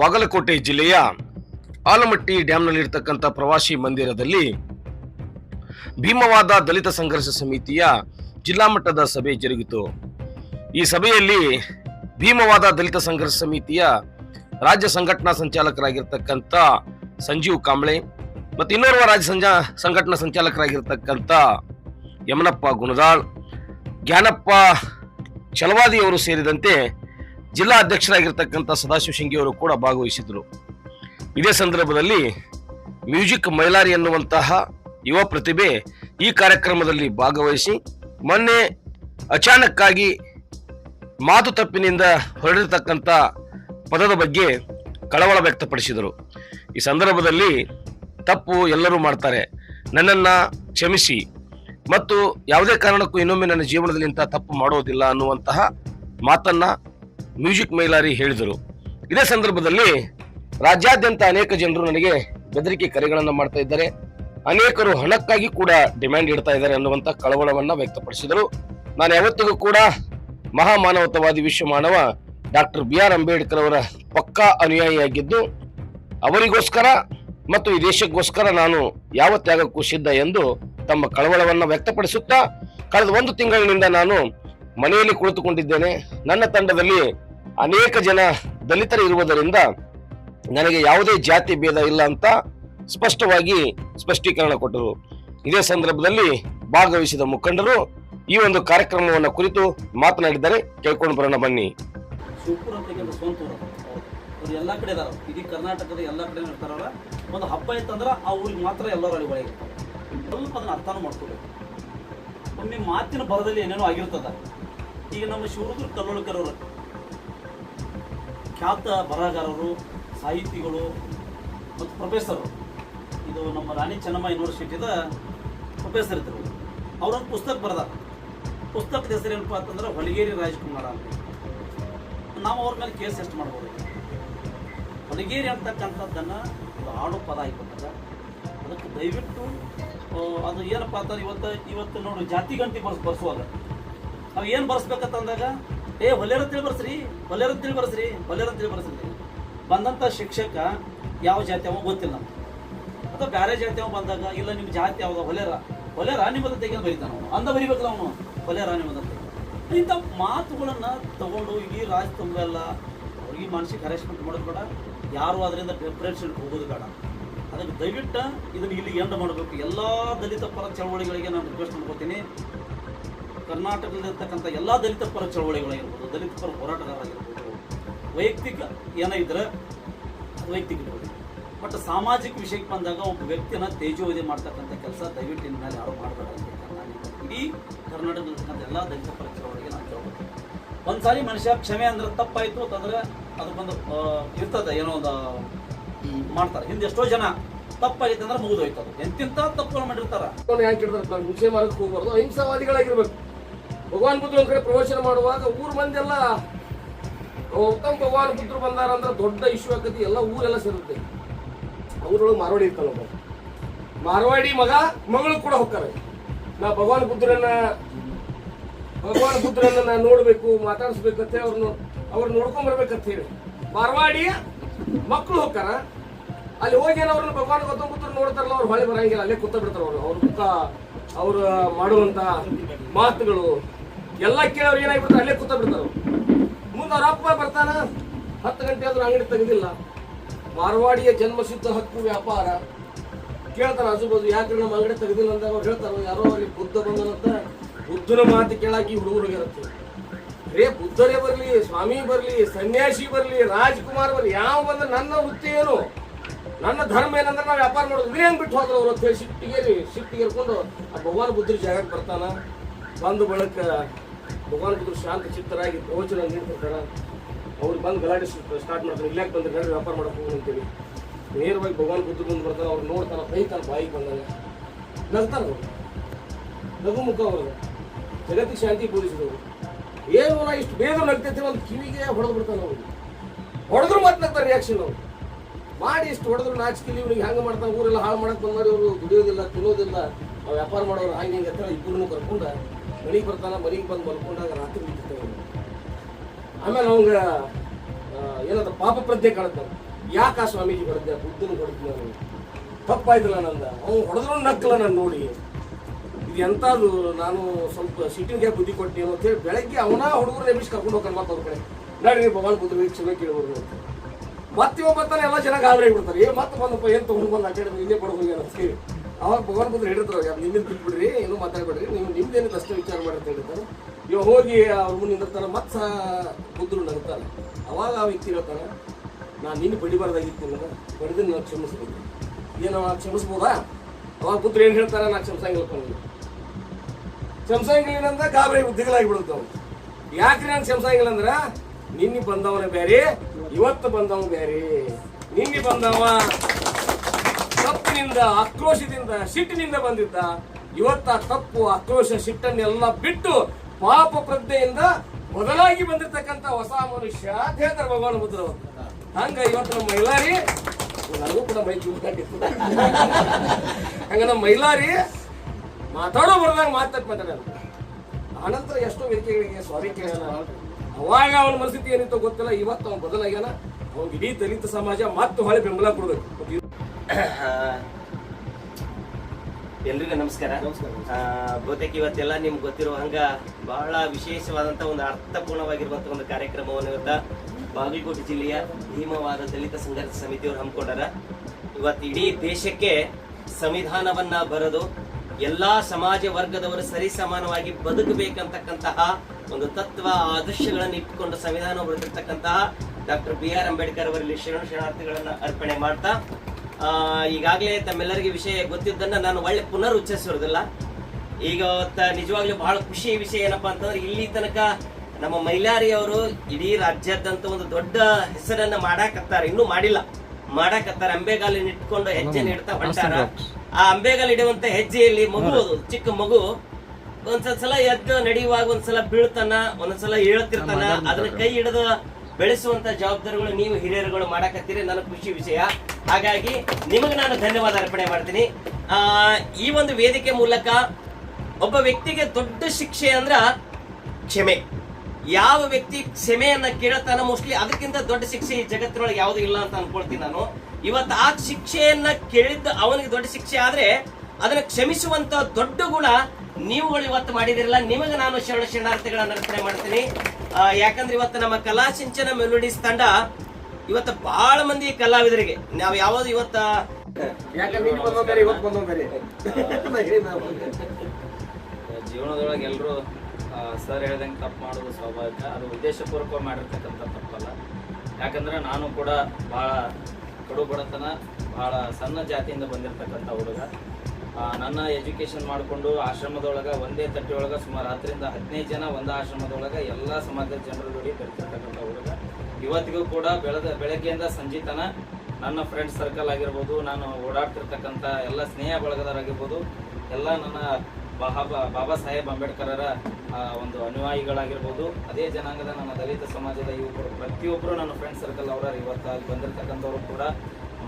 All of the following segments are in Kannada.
ಬಾಗಲಕೋಟೆ ಜಿಲ್ಲೆಯ ಆಲಮಟ್ಟಿ ಡ್ಯಾಂನಲ್ಲಿರ್ತಕ್ಕಂಥ ಪ್ರವಾಸಿ ಮಂದಿರದಲ್ಲಿ ಭೀಮವಾದ ದಲಿತ ಸಂಘರ್ಷ ಸಮಿತಿಯ ಜಿಲ್ಲಾ ಮಟ್ಟದ ಸಭೆ ಜರುಗಿತು. ಈ ಸಭೆಯಲ್ಲಿ ಭೀಮವಾದ ದಲಿತ ಸಂಘರ್ಷ ಸಮಿತಿಯ ರಾಜ್ಯ ಸಂಘಟನಾ ಸಂಚಾಲಕರಾಗಿರ್ತಕ್ಕಂಥ ಸಂಜೀವ್ ಕಾಂಬ್ಳೆ ಮತ್ತು ಇನ್ನೋರ್ವ ರಾಜ್ಯ ಸಂಜಾ, ಸಂಘಟನಾ ಸಂಚಾಲಕರಾಗಿರ್ತಕ್ಕಂಥ ಯಮನಪ್ಪ ಗುಣದಾಳ್, ಜ್ಞಾನಪ್ಪ ಚಲವಾದಿಯವರು ಸೇರಿದಂತೆ ಜಿಲ್ಲಾ ಅಧ್ಯಕ್ಷರಾಗಿರ್ತಕ್ಕಂಥ ಸದಾಶಿವ ಶಿಂಗಿ ಅವರು ಕೂಡ ಭಾಗವಹಿಸಿದರು. ಇದೇ ಸಂದರ್ಭದಲ್ಲಿ ಮ್ಯೂಸಿಕ್ ಮೈಲಾರಿ ಎನ್ನುವಂತಹ ಯುವ ಪ್ರತಿಭೆ ಈ ಕಾರ್ಯಕ್ರಮದಲ್ಲಿ ಭಾಗವಹಿಸಿ, ಮೊನ್ನೆ ಅಚಾನಕ್ಕಾಗಿ ಮಾತು ತಪ್ಪಿನಿಂದ ಹೊರಡಿರ್ತಕ್ಕಂಥ ಪದದ ಬಗ್ಗೆ ಕಳವಳ ವ್ಯಕ್ತಪಡಿಸಿದರು. ಈ ಸಂದರ್ಭದಲ್ಲಿ ತಪ್ಪು ಎಲ್ಲರೂ ಮಾಡ್ತಾರೆ. ನನ್ನನ್ನು ಕ್ಷಮಿಸಿ. ಮತ್ತು ಯಾವುದೇ ಕಾರಣಕ್ಕೂ ಇನ್ನೊಮ್ಮೆ ನನ್ನ ಜೀವನದಲ್ಲಿ ಇಂಥ ತಪ್ಪು ಮಾಡೋದಿಲ್ಲ ಅನ್ನುವಂತಹ ಮಾತನ್ನ ಮ್ಯೂಸಿಕ್ ಮೈಲಾರಿ ಹೇಳಿದರು. ಇದೇ ಸಂದರ್ಭದಲ್ಲಿ ರಾಜ್ಯಾದ್ಯಂತ ಅನೇಕ ಜನರು ನನಗೆ ಬೆದರಿಕೆ ಕರೆಗಳನ್ನು ಮಾಡ್ತಾ ಇದ್ದಾರೆ. ಅನೇಕರು ಹಣಕ್ಕಾಗಿ ಕೂಡ ಡಿಮ್ಯಾಂಡ್ ಇಡ್ತಾ ಇದ್ದಾರೆ ಅನ್ನುವಂಥ ಕಳವಳವನ್ನು ವ್ಯಕ್ತಪಡಿಸಿದರು. ನಾನು ಯಾವತ್ತಿಗೂ ಕೂಡ ಮಹಾಮಾನವತವಾದಿ ವಿಶ್ವ ಮಾನವ ಡಾಕ್ಟರ್ ಬಿ ಆರ್ ಅಂಬೇಡ್ಕರ್ ಅವರ ಪಕ್ಕಾ ಅನುಯಾಯಿಯಾಗಿದ್ದು, ಅವರಿಗೋಸ್ಕರ ಮತ್ತು ಈ ದೇಶಕ್ಕೋಸ್ಕರ ನಾನು ಯಾವ ತ್ಯಾಗಕ್ಕೂ ಸಿದ್ಧ ಎಂದು ತಮ್ಮ ಕಳವಳವನ್ನು ವ್ಯಕ್ತಪಡಿಸುತ್ತಾ, ಕಳೆದ ಒಂದು ತಿಂಗಳಿನಿಂದ ನಾನು ಮನೆಯಲ್ಲಿ ಕುಳಿತುಕೊಂಡಿದ್ದೇನೆ. ನನ್ನ ತಂಡದಲ್ಲಿ ಅನೇಕ ಜನ ದಲಿತರು ಇರುವುದರಿಂದ ನನಗೆ ಯಾವುದೇ ಜಾತಿ ಭೇದ ಇಲ್ಲ ಅಂತ ಸ್ಪಷ್ಟವಾಗಿ ಸ್ಪಷ್ಟೀಕರಣ ಕೊಟ್ಟರು. ಇದೇ ಸಂದರ್ಭದಲ್ಲಿ ಭಾಗವಹಿಸಿದ ಮುಖಂಡರು ಈ ಒಂದು ಕಾರ್ಯಕ್ರಮವನ್ನು ಕುರಿತು ಮಾತನಾಡಿದ್ದಾರೆ ಕೇಳ್ಕೊಂಡು ಬರೋಣ ಬನ್ನಿ. ಎಲ್ಲ ಕಡೆ ಇದಾರ ಇಡೀ ಕರ್ನಾಟಕದ ಎಲ್ಲ ಕಡೆ ಇರ್ತಾರಲ್ಲ, ಒಂದು ಹಬ್ಬ ಇತ್ತಂದ್ರೆ ಆ ಊರಿಗೆ ಮಾತ್ರ ಎಲ್ಲರೂ ಅಲ್ಲಿ ಒಳಗೆ ಸ್ವಲ್ಪ ಅದನ್ನ ಅರ್ಥನೂ ಮಾಡ್ಕೊಳ್ಬೇಕು ಒಮ್ಮೆ ಮಾತಿನ ಬರದಲ್ಲಿ ಏನೇನೋ ಆಗಿರ್ತದ. ಈಗ ನಮ್ಮ ಶಿವರುದ್ರ ಕಲ್ಲೋಳಕರವರು ಖ್ಯಾತ ಬರಹಗಾರರು, ಸಾಹಿತಿಗಳು ಮತ್ತು ಪ್ರೊಫೆಸರು ಇದು ನಮ್ಮ ರಾಣಿ ಚೆನ್ನಮ್ಮ ಯೂನಿವರ್ಸಿಟಿದ ಪ್ರೊಫೆಸರ್ ಇದ್ದರು ಅವರೊಂದು ಪುಸ್ತಕ ಬರೆದ ಪುಸ್ತಕದ ಹೆಸರು ಏನಪ್ಪ ಅಂತಂದ್ರೆ ಹೊಲಿಗೇರಿ ರಾಜ್ಕುಮಾರ ಅಂತ. ನಾವು ಅವ್ರ ಮೇಲೆ ಕೇಸ್ ಎಷ್ಟು ಮಾಡ್ಬೋದು. ಹೊಲಿಗೇರಿ ಅಂತಕ್ಕಂಥದ್ದನ್ನು ಒಂದು ಆಡು ಪದ ಆಗಿಬಿಟ್ಟದ. ಅದಕ್ಕೆ ದಯವಿಟ್ಟು ಅದು ಏನಪ್ಪ ಅಂತಂದ್ರೆ ಇವತ್ತು ಇವತ್ತು ನೋಡಿ ಜಾತಿ ಗಂಟಿ ಬರ್ಸ್, ಬರ್ಸುವಾಗ ನಾವು ಏನು ಬರ್ಸ್ಬೇಕಂತಂದಾಗ ಏ, ಹೊಲೆರ ತಿಳಿ ಬರ್ಸ್ರಿ ಹೊಲೆರ ತಿಳಿ ಬರ್ಸ್ರಿ ಹೊಲೆರ ತಿಳಿ ಬರ್ಸ್ರಿ ಬಂದಂಥ ಶಿಕ್ಷಕ ಯಾವ ಜಾತಿ ಅವ ಗೊತ್ತಿಲ್ಲ ಅಥವಾ ಬೇರೆ ಜಾತಿ ಅವ ಬಂದಾಗ, ಇಲ್ಲ ನಿಮ್ಮ ಜಾತಿ ಯಾವ್ದು, ಹೊಲೆರ. ಹೊಲೆರ ನಿಮ್ಮದ ತೆಗೆದು ಬರೀತಾನ ಅವನು. ಅಂದ ಬರಿಬೇಕಲ್ಲ ಅವನು. ಹೊಲೆರ ನಿಮ್ಮದಂತೆ ಇಂಥ ಮಾತುಗಳನ್ನ ತಗೊಂಡು ಈ ರಾಜ ತುಂಬೆಲ್ಲ ಅವ್ರಿಗೆ ಮನಸ್ಸಿಗೆ ಹರಾಸ್ಮೆಂಟ್ ಮಾಡೋದು ಬೇಡ. ಯಾರು ಅದರಿಂದ ಡಿಪ್ರೆಷನ್ ಹೋಗೋದು ಬೇಡ. ಅದಕ್ಕೆ ದಯವಿಟ್ಟು ಇದನ್ನ ಇಲ್ಲಿ ಎಂಡ್ ಮಾಡಬೇಕು. ಎಲ್ಲ ದಲಿತ ಪರ ಚಳವಳಿಗಳಿಗೆ ನಾನು ರಿಕ್ವೆಸ್ಟ್ ಮಾಡ್ಕೋತೀನಿ. ಕರ್ನಾಟಕದಲ್ಲಿರ್ತಕ್ಕಂಥ ಎಲ್ಲ ದಲಿತ ಪರ ಚಳವಳಿಗಳಾಗಿರ್ಬೋದು ದಲಿತ ಪರ ಹೋರಾಟಗಾರರಾಗಿರ್ಬೋದು, ವೈಯಕ್ತಿಕ ಏನಿದ್ರೆ ಅದು ವೈಯಕ್ತಿಕ ಬಟ್ ಸಾಮಾಜಿಕ ವಿಷಯಕ್ಕೆ ಬಂದಾಗ ಒಬ್ಬ ವ್ಯಕ್ತಿನ ತೇಜೋವಧಿ ಮಾಡ್ತಕ್ಕಂಥ ಕೆಲಸ ದಯವಿಟ್ಟು ಮೇಲೆ ಯಾರು ಮಾಡಬೇಡ ಅಂತ ಇಡೀ ಕರ್ನಾಟಕದಲ್ಲಿರ್ತಕ್ಕಂಥ ಎಲ್ಲ ದಲಿತ ಪರ ಚಳವಳಿಗೆ ನಾನು ಕೇಳ್ಬೋದು ಒಂದು ಸಾರಿ ಮನುಷ್ಯ ಕ್ಷಮೆ ಅಂದ್ರೆ ತಪ್ಪಾಯಿತು ಅಂತಂದ್ರೆ ಅದು ಬಂದು ಇರ್ತದೆ, ಏನೋ ಒಂದು ಮಾಡ್ತಾರೆ. ಹಿಂದೆ ಎಷ್ಟೋ ಜನ ತಪ್ಪಾಗಿತ್ತು ಅಂದ್ರೆ ಮುಗಿದೋಯ್ತು ಎಂತಿಂತ ತಪ್ಪುಗಳು ಮಾಡಿರ್ತಾರೆ. ಯಾಕೆ ಹೋಗ್ಬಾರ್ದು. ಅಹಿಂಸಾವಾದಿಗಳಾಗಿರ್ಬೇಕು. ಭಗವಾನ್ ಬುದ್ಧ ಒಂದ್ ಕಡೆ ಪ್ರವಚನ ಮಾಡುವಾಗ ಊರ್ ಮಂದೆಲ್ಲ ಉತ್ತಮ ಭಗವಾನ್ ಬುದ್ಧರು ಬಂದಾರ ಅಂದ್ರೆ ದೊಡ್ಡ ಇಶ್ಯೂ ಆಗತಿ ಎಲ್ಲ ಊರೆಲ್ಲ ಸೇರುತ್ತೆ. ಊರೊಳಗೆ ಮಾರವಾಡಿ ಇರ್ತಾನ ಮಾರ್ವಾಡಿ ಮಾರವಾಡಿ ಮಗ, ಮಗಳು ಕೂಡ ಹೋಗ್ತಾರೆ. ನಾ ಭಗವಾನ್ ಬುದ್ಧರನ್ನ ಭಗವಾನ್ ಬುದ್ಧರನ್ನ ನಾ ನೋಡ್ಬೇಕು ಮಾತಾಡಿಸ್ಬೇಕಂತ ಅವ್ರನ್ನ ಅವ್ರು ನೋಡ್ಕೊಂಡ್ ಹೇಳಿ. ಮಾರವಾಡಿಯ ಮಕ್ಕಳು ಹೋಗ್ತಾರ. ಅಲ್ಲಿ ಹೋಗಿ ಏನೋ ಅವ್ರನ್ನ ಭಗವಾನ್ ಗೌತಮ ಬುದ್ಧರು ನೋಡ್ತಾರಲ್ಲ, ಅವ್ರು ಹೊಳೆ ಬರಂಗಿಲ್ಲ, ಅಲ್ಲೇ ಕೂತ ಬಿಡ್ತಾರ ಅವ್ರು. ಅವ್ರ ಮುಖ ಅವ್ರು ಮಾಡುವಂತ ಮಾತುಗಳು. ಎಲ್ಲ ಕೇಳೋರು ಏನಾಗ್ಬಿಡ್ತಾರೆ ಅಲ್ಲೇ ಕೂತ ಬಿಡ್ತಾರ ಮುಂದೆ ಅವ್ರ ಅಪ್ಪ ಬರ್ತಾನ, ಹತ್ತು ಗಂಟೆ ಆದ್ರೂ ಅಂಗಡಿ ತೆಗೆದಿಲ್ಲ. ಮಾರ್ವಾಡಿಯ ಜನ್ಮಸಿದ್ಧ ಹಕ್ಕು ವ್ಯಾಪಾರ. ಕೇಳ್ತಾರ ಆಜುಬಾಜು ಯಾಕೆ ನಮ್ಮ ಅಂಗಡಿ ತೆಗೆದಿಲ್ಲ ಅಂದಾಗ ಅವ್ರು ಹೇಳ್ತಾರ ಯಾರೋ ಅಲ್ಲಿ ಬುದ್ಧ ಬಂದನಂತ ಬುದ್ಧನ ಮಾತು ಕೇಳಾಕಿ ಹುಡುಗರು ಇರುತ್ತೆ. ರೇ ಬುದ್ಧರೇ ಬರಲಿ, ಸ್ವಾಮಿ ಬರಲಿ, ಸನ್ಯಾಸಿ ಬರಲಿ, ರಾಜ್ಕುಮಾರ್ ಬರ್ಲಿ, ಯಾವ ಬಂದ್ರೆ ನನ್ನ ವೃತ್ತಿ ಏನು? ನನ್ನ ಧರ್ಮ ಏನಂದ್ರೆ ನಾವು ವ್ಯಾಪಾರ ಮಾಡೋದು. ಇವ್ರು ಹೆಂಗ್ ಬಿಟ್ಟು ಹೋದ್ರು ಅವ್ರು ಅಂತ ಹೇಳಿ ಸಿಟ್ಟಿಗೆ ಸಿಟ್ಟಿಗೆ ಇರ್ಕೊಂಡು ಆ ಭಗವಾನ್ ಬುದ್ಧಿ ಜಾಗಕ್ಕೆ ಬರ್ತಾನ. ಬಂದು ಬಳಕ ಭಗವಾನ್ ಬುದ್ಧರು ಶಾಂತ ಚಿತ್ತರಾಗಿ ಪ್ರವಚನ ನೀಡ್ತಿರ್ತಾರ. ಅವ್ರು ಬಂದು ಗಲಾಟೆ ಸ್ಟಾರ್ಟ್ ಮಾಡ್ತಾರೆ. ಇಲ್ಲಾಕ್ ಬಂದ್ರೆ ಗಲಾಟೆ ವ್ಯಾಪಾರ ಮಾಡಕ್ಕೆ ಹೋಗಿ ಅಂತೇಳಿ ನೇರವಾಗಿ ಭಗವಾನ್ ಬುದ್ಧ ಬಂದು ಬರ್ತಾರೆ ಅವ್ರು ನೋಡ್ತಾರೆ ಕೈತಾನ ಬಾಯಿಗೆ ಬಂದಾಗ ನಗ್ತಾರ ಅವರು. ನಗು ಮುಖ ಅವ್ರದ್ದು ಜಗತ್ತಿಗೆ ಶಾಂತಿ ಪೂಜಿಸಿದವರು. ಏನು ಇಷ್ಟು ಬೇಗ ನಗ್ತೈತೆ ಒಂದು ಕಿವಿಗೆ ಹೊಡೆದು ಬಿಡ್ತಾನೆ ಅವ್ರಿಗೆ ಹೊಡೆದ್ರು ಮತ್ತೆ ನಗ್ತಾರೆ ರಿಯಾಕ್ಷನ್ ಅವ್ರು. ಮಾಡಿ ಇಷ್ಟು ಹೊಡೆದ್ರು ನಾಚಿಕೆ ಇವ್ರಿಗೆ ಹಂಗೆ ಮಾಡ್ತಾನೆ? ಊರೆಲ್ಲ ಹಾಳು ಮಾಡಕ್ಕೆ ಬಂದವ್ರು ಇವರು. ದುಡಿಯೋದಿಲ್ಲ, ತಿನ್ನೋದಿಲ್ಲ. ನಾವು ವ್ಯಾಪಾರ ಮಾಡೋರು ಹಾಗೆ ಹಿಂಗೆ ಅಂತ ಇಬ್ಬರನ್ನು ಕರ್ಕೊಂಡ ಮನೆಗೆ ಬರ್ತಾನೆ, ಮನೆಗೆ ಬಂದು ಮಲ್ಕೊಂಡಾಗ ರಾತ್ರಿ ಬಿಟ್ಟಿರ್ತೇವೆ ಆಮೇಲೆ ಅವಂಗ ಏನಂತ ಪಾಪ ಪ್ರಜ್ಞೆ ಕಾಣುತ್ತೆ ಯಾಕ ಆ ಸ್ವಾಮೀಜಿ ಹೊಡೆದ ಬುದ್ಧನ ಹೊಡೆದ ನಾನು ತಪ್ಪಾಯ್ತಲ್ಲ ನಂದ. ಅವ್ನು ಹೊಡೆದ್ರು ನಕ್ಕಲ್ಲ ನಾನು ನೋಡಿ. ಇದು ಎಂತಾದ್ರು ನಾನು ಸ್ವಲ್ಪ ಸಿಟಿಗೆ ಬುದ್ಧಿ ಕೊಟ್ಟೆ ಅಂತ ಹೇಳಿ ಬೆಳಗ್ಗೆ ಅವನ ಹುಡುಗರು ನೆಮಿಷ್ ಕರ್ಕೊಂಡು ಮತ್ತೆ ಅವ್ರ ಕಡೆ. ನಡಿ ನೀವು ಭಗವಾನ್ ಬುದ್ಧ ಕ್ಷಮೆ ಕೇಳ್ಬೋದು ಅಂತ. ಮತ್ತೆ ಬರ್ತಾನೆ, ಎಲ್ಲ ಜನ ಗಾಬರಿ ಬಿಡ್ತಾರೆ ಏ, ಮತ್ತೆ ಬಂದಪ್ಪ, ಏನು ತೊಗೊಂಡು ಬಂದು ಆಟಾಡಿದ್ರೆ ಇಲ್ಲೇ ಪಡ್ಬೋದು ಅಂತ ಹೇಳಿ ಅವಾಗ ಭಗವಾನ್ ಬಂದ್ರೆ ಹೇಳಿರ್ತಾರೆ ಯಾರು ನಿಮ್ಮಿಂದ ಬಿಟ್ಬಿಡ್ರಿ, ಏನು ಮಾತಾಡ್ಬೇಡ್ರಿ, ನೀವು ನಿಮ್ದೇನಿಲ್ಲ ಅಷ್ಟೇ ವಿಚಾರ ಮಾಡಿ ಅಂತ ಹೇಳಿರ್ತಾರೆ ಇವಾಗ ಹೋಗಿ ಅವ್ರ ಮುಂದೆ ನಿಂದಿರ್ತಾನೆ ಮತ್ತೆ ಸಹ ಬುದ್ಧರು ಅವಾಗ ಆ ವ್ಯಕ್ತಿ ಹೇಳ್ತಾನೆ ನಾನು ನಿನ್ನ ಬಡಿಬಾರ್ದಾಗಿತ್ತು ನನಗೆ ಬಡಿದ್ರೆ ನಾನು ಕ್ಷಮಿಸ್ಬೇಕು. ಏನು ನಾನು ಕ್ಷಮಿಸ್ಬೋದಾ? ಅವಾಗ ಪುತ್ರ ಏನು ಹೇಳ್ತಾರೆ, ನಾ ಕ್ಷಮಿಸಂಗಿಲ್ಲ ನೀವು ಕ್ಷಮಿಸಂಗಿಲ್ಲ ಅಂದ್ರೆ ಗಾಬರಿ ಬುದ್ಧಿಗಳಾಗಿ ಬಿಡುತ್ತೆ ಅವ್ನು ಯಾಕ್ರಿ ನಾನು ಕ್ಷಮಿಸಂಗಿಲ್ಲ ಅಂದ್ರೆ, ನಿನ್ನೆ ಬಂದವನ ಬೇರೆ, ಇವತ್ತು ಬಂದವ ಬೇರೆ, ನಿನ್ನೆ ಬಂದವ ತಪ್ಪಿನಿಂದ ಆಕ್ರೋಶದಿಂದ, ಸಿಟ್ಟಿನಿಂದ ಬಂದಿದ್ದ, ಇವತ್ತ ತಪ್ಪು, ಆಕ್ರೋಶ, ಸಿಟ್ಟನ್ನೆಲ್ಲ ಬಿಟ್ಟು ಪಾಪ ಪ್ರಜ್ಞೆಯಿಂದ ಬದಲಾಗಿ ಬಂದಿರತಕ್ಕಂತ ಹೊಸ ಮನುಷ್ಯ ಅಂತ ಹೇಳ್ತಾರೆ ಭಗವಾನ್ ಬುದ್ಧರು ಹಂಗ ಇವತ್ತು ನಮ್ಮ ಮೈಲಾರಿ ನನಗೂ ಕೂಡ ಮೈ ಚೂಪಾಗಿತ್ತು ಹಂಗ ನಮ್ಮ ಮೈಲಾರಿ ಮಾತಾಡೋ ಬರ್ದಂಗ ಮಾತಾಡ್ ಮಾತಾಡ ಆನಂತರ ಎಷ್ಟೋ ವೇದಿಕೆಗಳಿಗೆ ಸ್ವಾಮಿ ಕೇಳೋಣ ಅವಾಗ ಅವನ ಮನಸ್ಥಿತಿ ಏನಿತ್ತು ಗೊತ್ತಿಲ್ಲ, ಇವತ್ತು ಅವನು ಬದಲಾಗ್ಯಾನ. ಅವ್ನಿಗೆ ಇಡೀ ದಲಿತ ಸಮಾಜ ಮತ್ತೆ ಹೊಳೆ ಬೆಂಬಲ ಕೊಡ್ಬೇಕು. ಎಲ್ರಿಗೂ ನಮಸ್ಕಾರ. ಬಹುತೇಕ ಇವತ್ತೆಲ್ಲ ನಿಮ್ಗೆ ಗೊತ್ತಿರೋ ಹಂಗ ಬಹಳ ವಿಶೇಷವಾದಂತ ಒಂದು ಅರ್ಥಪೂರ್ಣವಾಗಿರುವಂತ ಒಂದು ಕಾರ್ಯಕ್ರಮವನ್ನು ಇವತ್ತ ಬಾಗಲಕೋಟೆ ಜಿಲ್ಲೆಯ ಭೀಮವಾದ ದಲಿತ ಸಂಘರ್ಷ ಸಮಿತಿಯವರು ಹಮ್ಮಿಕೊಂಡಾರ. ಇವತ್ತು ಇಡೀ ದೇಶಕ್ಕೆ ಸಂವಿಧಾನವನ್ನ ಬರೆದು ಎಲ್ಲಾ ಸಮಾಜ ವರ್ಗದವರು ಸರಿ ಸಮಾನವಾಗಿ ಬದುಕಬೇಕಂತಕ್ಕಂತಹ ಒಂದು ತತ್ವ ಆದರ್ಶಗಳನ್ನು ಇಟ್ಟುಕೊಂಡು ಸಂವಿಧಾನ ಬರೆದಿರ್ತಕ್ಕಂತಹ ಡಾಕ್ಟರ್ ಬಿ ಆರ್ ಅಂಬೇಡ್ಕರ್ ಅವರಲ್ಲಿ ಶರಣ ಶರಣಾರ್ಥಿಗಳನ್ನ ಅರ್ಪಣೆ ಮಾಡ್ತಾ ಈಗಾಗಲೇ ತಮ್ಮೆಲ್ಲರಿಗೆ ವಿಷಯ ಗೊತ್ತಿದ್ದನ್ನ ನಾನು ಒಳ್ಳೆ ಪುನರ್ ಉಚ್ಚರಿಸಿರೋದಿಲ್ಲ ಈಗ ನಿಜವಾಗ್ಲೂ ಬಹಳ ಖುಷಿ ವಿಷಯ ಏನಪ್ಪಾ ಅಂತಂದ್ರೆ ಇಲ್ಲಿ ತನಕ ನಮ್ಮ ಮೈಲಾರಿ ಅವರು ಇಡೀ ರಾಜ್ಯಾದ್ಯಂತ ಒಂದು ದೊಡ್ಡ ಹೆಸರನ್ನ ಮಾಡಾಕತ್ತಾರ. ಇನ್ನೂ ಮಾಡಿಲ್ಲ. ಮಾಡಾಕತ್ತಾರ. ಅಂಬೆಗಾಲಿನ ಇಟ್ಕೊಂಡು ಹೆಜ್ಜೆ ನೀಡ್ತಾ ಹೊಂಟಾರ ಆ ಅಂಬೆಗಾಲ್ ಇಡುವಂತ ಹೆಜ್ಜೆಯಲ್ಲಿ ಮಗು ಚಿಕ್ಕ ಮಗು ಒಂದ್ಸಲ ಎದ್ದು ನಡೆಯುವಾಗ ಒಂದ್ಸಲ ಬೀಳ್ತಾನ ಒಂದೊಂದ್ಸಲ ಹೇಳ್ತಿರ್ತಾನ ಅದನ್ನ ಕೈ ಹಿಡಿದು ಬೆಳೆಸುವಂತ ಜವಾಬ್ದಾರಿಗಳು ನೀವು ಹಿರಿಯರುಗಳು ಮಾಡಕತ್ತೀರಿ ನನ್ನ ಖುಷಿ ವಿಷಯ. ಹಾಗಾಗಿ ನಿಮಗೆ ನಾನು ಧನ್ಯವಾದ ಅರ್ಪಣೆ ಮಾಡ್ತೀನಿ. ಈ ಒಂದು ವೇದಿಕೆ ಮೂಲಕ ಒಬ್ಬ ವ್ಯಕ್ತಿಗೆ ದೊಡ್ಡ ಶಿಕ್ಷೆ ಅಂದ್ರ ಕ್ಷಮೆ. ಯಾವ ವ್ಯಕ್ತಿ ಕ್ಷಮೆಯನ್ನ ಕೇಳ್ತಾನ ಮೋಸ್ಟ್ಲಿ ಅದಕ್ಕಿಂತ ದೊಡ್ಡ ಶಿಕ್ಷೆ ಈ ಜಗತ್ತಿನೊಳಗೆ ಯಾವುದು ಇಲ್ಲ ಅಂತ ಅನ್ಕೊಳ್ತೀನಿ ನಾನು. ಇವತ್ತು ಆ ಶಿಕ್ಷೆಯನ್ನ ಕೇಳಿದ್ದು ಅವನಿಗೆ ದೊಡ್ಡ ಶಿಕ್ಷೆ ಆದ್ರೆ ಅದನ್ನ ಕ್ಷಮಿಸುವಂತ ದೊಡ್ಡ ಗುಣ ನೀವುಗಳು ಇವತ್ತು ಮಾಡಿದಿರಲ್ಲ. ನಿಮಗೆ ನಾನು ಶರಣ ಶರಣಾರ್ಥಿಗಳನ್ನ ಅರ್ಪಣೆ ಮಾಡ್ತೀನಿ. ಯಾಕಂದ್ರೆ ಇವತ್ತು ನಮ್ಮ ಕಲಾ ಸಿಂಚನ ಮೆಲೋಡಿಸ್ ತಂಡ ಇವತ್ತು ಬಹಳ ಮಂದಿ ಕಲಾವಿದರಿಗೆ ನಾವು ಯಾವ್ದು ಇವತ್ತ ಜೀವನದೊಳಗೆ ಎಲ್ಲರೂ ಸರ್ ಹೇಳ್ದಂಗೆ ತಪ್ಪು ಮಾಡೋದು ಸ್ವಾಭಾವಿಕ. ಅದು ಉದ್ದೇಶಪೂರ್ವಕ ಮಾಡಿರ್ತಕ್ಕಂಥ ತಪ್ಪಲ್ಲ. ಯಾಕಂದ್ರೆ ನಾನು ಕೂಡ ಭಾಳ ಕಡು ಬಡತನ ಭಾಳ ಸಣ್ಣ ಜಾತಿಯಿಂದ ಬಂದಿರತಕ್ಕಂಥ ಹುಡುಗ. ನನ್ನ ಎಜುಕೇಶನ್ ಮಾಡಿಕೊಂಡು ಆಶ್ರಮದೊಳಗೆ ಒಂದೇ ತಟ್ಟೆಯೊಳಗೆ ಸುಮಾರು ಹತ್ತರಿಂದ ಹದಿನೈದು ಜನ ಒಂದೇ ಆಶ್ರಮದೊಳಗೆ ಎಲ್ಲ ಸಮಾಜದ ಜನರು ಜೋಡಿ ಬೆರೆತಿರ್ತಕ್ಕಂಥ ಹುಡುಗ ಇವತ್ತಿಗೂ ಕೂಡ ಬೆಳೆದ, ಬೆಳಗ್ಗೆಯಿಂದ ಸಂಜೆ ತನ ನನ್ನ ಫ್ರೆಂಡ್ ಸರ್ಕಲ್ ಆಗಿರ್ಬೋದು, ನಾನು ಓಡಾಡ್ತಿರ್ತಕ್ಕಂಥ ಎಲ್ಲ ಸ್ನೇಹ ಬಳಗದವರಾಗಿರ್ಬೋದು, ಎಲ್ಲ ನನ್ನ ಬಾಬಾ ಬಾಬಾ ಸಾಹೇಬ್ ಅಂಬೇಡ್ಕರರ ಒಂದು ಅನುಯಾಯಿಗಳಾಗಿರ್ಬೋದು, ಅದೇ ಜನಾಂಗದ ನನ್ನ ದಲಿತ ಸಮಾಜದ ಯುವಕರು ಪ್ರತಿಯೊಬ್ಬರು ನನ್ನ ಫ್ರೆಂಡ್ ಸರ್ಕಲ್ ಅವರ ಇವತ್ತು ಬಂದಿರತಕ್ಕಂಥವ್ರು ಕೂಡ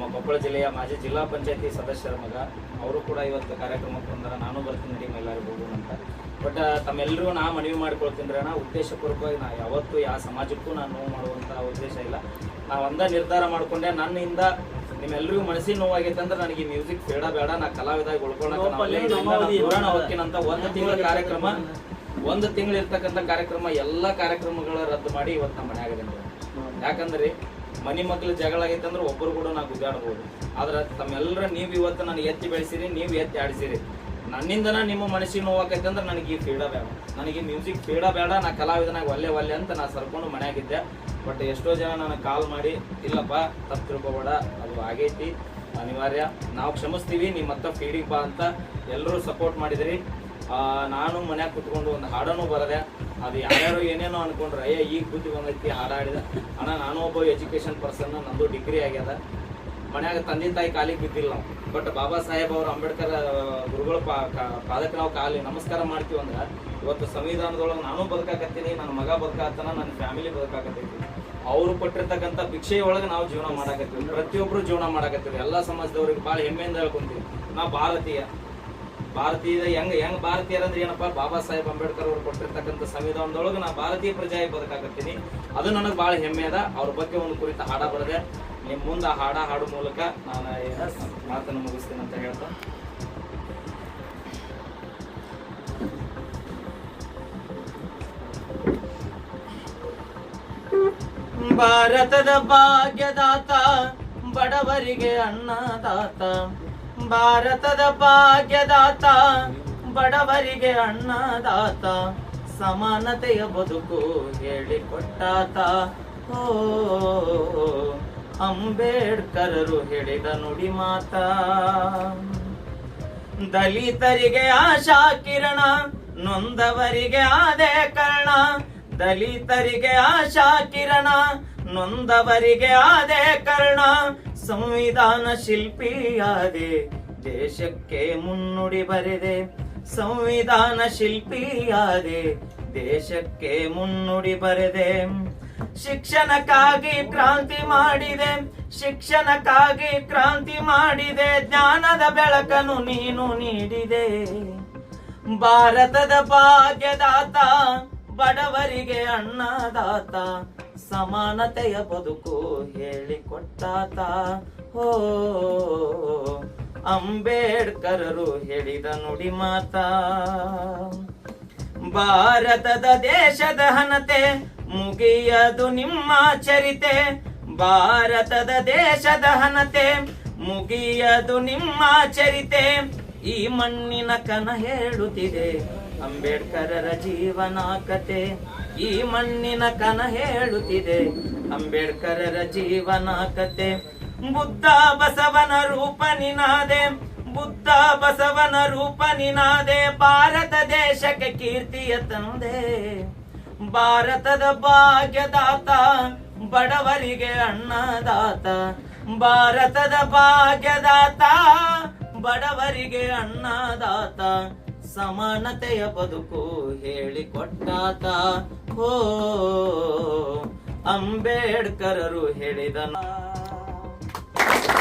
ನಮ್ಮ ಕೊಪ್ಪಳ ಜಿಲ್ಲೆಯ ಮಾಜಿ ಜಿಲ್ಲಾ ಪಂಚಾಯತಿ ಸದಸ್ಯರ ಮಗ. ಅವರು ಕೂಡ ಇವತ್ತು ಕಾರ್ಯಕ್ರಮಕ್ಕೆ ಬಂದಾರ. ನಾನು ಬರ್ತೀನಿ ನಡಿ ಮೈಲಾರಬಹುದು ಅಂತ. ಬಟ್ ತಮ್ಮೆಲ್ಲರೂ ನಾ ಮನವಿ ಮಾಡ್ಕೊಳ್ತೀನಿ ರೇಣ ಉದ್ದೇಶಪೂರ್ವಕವಾಗಿ ನಾ ಯಾವತ್ತೂ ಯಾವ ಸಮಾಜಕ್ಕೂ ನಾನು ನೋವು ಮಾಡುವಂಥ ಉದ್ದೇಶ ಇಲ್ಲ. ನಾ ಒಂದ ನಿರ್ಧಾರ ಮಾಡ್ಕೊಂಡೆ. ನನ್ನಿಂದ ನಿಮ್ಮೆಲ್ಲರಿಗೂ ಮನಸ್ಸಿನ ನೋವಾಗೈತೆ ಅಂದ್ರೆ ನನಗೆ ಮ್ಯೂಸಿಕ್ ಬೇಡ ಬೇಡ. ನಾ ಕಲಾವಿದಾಗಿ ಉಳ್ಕೊಳ್ಳೋಕೆ ಹೋಗ್ತೀನಂತ ಒಂದು ತಿಂಗಳ ಕಾರ್ಯಕ್ರಮ ಒಂದು ತಿಂಗಳು ಇರ್ತಕ್ಕಂಥ ಕಾರ್ಯಕ್ರಮ ಎಲ್ಲ ಕಾರ್ಯಕ್ರಮಗಳ ರದ್ದು ಮಾಡಿ ಇವತ್ತು ನಮ್ಮ ಮನ್ಯಾಗ ಯಾಕಂದ್ರೆ ಮನಿ ಮಕ್ಕಳು ಜಗಳ ಆಗೈತೆ ಅಂದ್ರೆ ಒಬ್ಬರು ಕೂಡ ನಾವು ಗುದ್ದಾಡ್ಬೋದು. ಆದ್ರೆ ತಮ್ಮೆಲ್ಲರ ನೀವು ಇವತ್ತು ನಾನು ಎತ್ತಿ ಬೆಳೆಸಿರಿ, ನೀವು ಎತ್ತಿ ಆಡಿಸಿರಿ. ನನ್ನಿಂದನ ನಿಮ್ಮ ಮನಸ್ಸಿಗೆ ನೋವಾಕೈತೆ ಅಂದ್ರೆ ನನಗೆ ಈ ಬೇಡ. ನನಗೆ ಮ್ಯೂಸಿಕ್ ಫೀಡ ಬೇಡ, ನಾ ಕಲಾವಿದನಾಗ ಒಲ್ಲೆ ಒಲ್ಲೆ ಅಂತ ನಾ ಸರ್ಕೊಂಡು ಮನೆಯಾಗಿದ್ದೆ. ಬಟ್ ಎಷ್ಟೋ ಜನ ನನಗೆ ಕಾಲ್ ಮಾಡಿ, ಇಲ್ಲಪ್ಪ, ತಪ್ಪು ತಿಳ್ಕೊಬೇಡ, ಅದು ಆಗೈತಿ, ಅನಿವಾರ್ಯ. ನಾವು ಕ್ಷಮಿಸ್ತೀವಿ ನಿಮ್ಮ ಮತ್ತೆ ಫೀಡಿಗೆ ಬಾ ಅಂತ ಎಲ್ಲರೂ ಸಪೋರ್ಟ್ ಮಾಡಿದ್ರಿ. ನಾನು ಮನ್ಯಾಗ ಕುತ್ಕೊಂಡು ಒಂದು ಹಾಡನ್ನು ಬರದೆ, ಅದು ಯಾರ್ಯಾರು ಏನೇನೋ ಅನ್ಕೊಂಡ್ರೆ, ಅಯ್ಯ, ಈಗ ಬುದ್ಧಿ ಬಂದೈತಿ ಹಾಡ ಹಾಡಿದ. ಅಣ್ಣ, ನಾನು ಒಬ್ಬ ಎಜುಕೇಶನ್ ಪರ್ಸನ್, ನಂದು ಡಿಗ್ರಿ ಆಗ್ಯದ. ಮನ್ಯಾಗ ತಂದೆ ತಾಯಿ ಕಾಲಿಗೆ ಬಿದ್ದಿಲ್ಲ ನಾವು. ಬಟ್ ಬಾಬಾ ಸಾಹೇಬ್ ಅವರು ಅಂಬೇಡ್ಕರ್ ಗುರುಗಳ ಪಾ ಪಾದಕ್ಕೆ ನಾವು ಕಾಲಿ ನಮಸ್ಕಾರ ಮಾಡ್ತೀವಿ ಅಂದ್ರೆ, ಇವತ್ತು ಸಂವಿಧಾನದೊಳಗೆ ನಾನು ಬದುಕಾಕತ್ತೀನಿ ನನ್ನ ಮಗ ಬದುಕಾತನ ನನ್ನ ಫ್ಯಾಮಿಲಿ ಬದುಕಾಕತ್ತೈತಿ. ಅವರು ಕೊಟ್ಟಿರ್ತಕ್ಕಂಥ ಭಿಕ್ಷೆಯೊಳಗೆ ನಾವು ಜೀವನ ಮಾಡಾಕತ್ತೀವಿ. ಪ್ರತಿಯೊಬ್ರು ಜೀವನ ಮಾಡಾಕತ್ತೀವಿ. ಎಲ್ಲ ಸಮಾಜದವ್ರಿಗೆ ಭಾಳ ಹೆಮ್ಮೆಯಿಂದ ಹೇಳ್ಕೊಂತೀವಿ. ನಾವು ಭಾರತೀಯ. ಭಾರತೀಯ ಹೆಂಗ್ ಹೆಂಗ್ ಭಾರತೀಯರಂದ್ರೆ ಏನಪ್ಪಾ? ಬಾಬಾ ಸಾಹೇಬ್ ಅಂಬೇಡ್ಕರ್ ಅವ್ರು ಕೊಟ್ಟಿರ್ತಕ್ಕಂಥ ಸಂವಿಧಾನದೊಳಗೆ ನಾ ಭಾರತೀಯ ಪ್ರಜೆಯಾಗಿ ಬದುಕಾಕತ್ತೀನಿ. ಅದು ನನಗೆ ಬಹಳ ಹೆಮ್ಮೆ ಅದ. ಅವ್ರ ಬಗ್ಗೆ ಒಂದು ಕುರಿತ ಹಾಡ ಬರದೆ. ನಿಮ್ಮ ಮುಂದೆ ಆ ಹಾಡ ಹಾಡು ಮೂಲಕ ನಾನು ಮಾತನ್ನು ಮುಗಿಸ್ತೀನಿ ಅಂತ ಹೇಳ್ತಾ. ಭಾರತದ ಭಾಗ್ಯದಾತ, ಬಡವರಿಗೆ ಅನ್ನದಾತ ಭಾರತದ ಭಾಗ್ಯದಾತ, ಬಡವರಿಗೆ ಅನ್ನದಾತ ಸಮಾನತೆಯ ಬದುಕು ಹೇಳಿಕೊಟ್ಟಾತ. ಓ, ಅಂಬೇಡ್ಕರರು ಹೇಳಿದ ನುಡಿ ಮಾತ. ದಲಿತರಿಗೆ ಆಶಾ ಕಿರಣ, ನೊಂದವರಿಗೆ ಆದೇ ಕರ್ಣ. ದಲಿತರಿಗೆ ಆಶಾ ಕಿರಣ, ನೊಂದವರಿಗೆ ಆದೇ ಕರ್ಣ. ಸಂವಿಧಾನ ಶಿಲ್ಪಿಯಾದೆ ದೇಶಕ್ಕೆ ಮುನ್ನುಡಿ ಬರೆದೆ, ಸಂವಿಧಾನ ಶಿಲ್ಪಿಯಾದೆ. ದೇಶಕ್ಕೆ ಮುನ್ನುಡಿ ಬರೆದೆ, ಶಿಕ್ಷಣಕ್ಕಾಗಿ ಕ್ರಾಂತಿ ಮಾಡಿದೆ, ಶಿಕ್ಷಣಕ್ಕಾಗಿ ಕ್ರಾಂತಿ ಮಾಡಿದೆ, ಜ್ಞಾನದ ಬೆಳಕನ್ನು ನೀನು ನೀಡಿದೆ. ಭಾರತದ ಭಾಗ್ಯದಾತ, ಬಡವರಿಗೆ ಅನ್ನದಾತ ಸಮಾನತೆಯ ಬದುಕು ಹೇಳಿಕೊಟ್ಟಾತ. ಹೋ ಅಂಬೇಡ್ಕರರು ಹೇಳಿದ ನುಡಿ ಮಾತಾ. ಭಾರತದ ದೇಶದ ಹನತೆ ಮುಗಿಯದು ನಿಮ್ಮ ಚರಿತೆ. ಭಾರತದ ದೇಶದ ಹನತೆ ಮುಗಿಯದು ನಿಮ್ಮ ಚರಿತೆ. ಈ ಮಣ್ಣಿನ ಕನ ಹೇಳುತ್ತಿದೆ ಅಂಬೇಡ್ಕರರ ಜೀವನ ಕತೆ. ಈ ಮಣ್ಣಿನ ಕನ ಹೇಳುತ್ತಿದೆ ಅಂಬೇಡ್ಕರರ ಜೀವನ ಕತೆ. ಬುದ್ಧ ಬಸವನ ರೂಪ ನಿನಾದೆ, ಬುದ್ಧ ಬಸವನ ರೂಪ ನಿನಾದೆ, ಭಾರತ ದೇಶಕ್ಕೆ ಕೀರ್ತಿಯ ತಂದೆ. ಭಾರತದ ಭಾಗ್ಯದಾತ, ಬಡವರಿಗೆ ಅನ್ನದಾತ ಭಾರತದ ಭಾಗ್ಯದಾತ, ಬಡವರಿಗೆ ಅನ್ನದಾತ ಸಮಾನತೆಯ ಬದುಕು ಹೇಳಿಕೊಟ್ಟಾತ. ಹೋ, ಅಂಬೇಡ್ಕರರು ಹೇಳಿದ Gracias.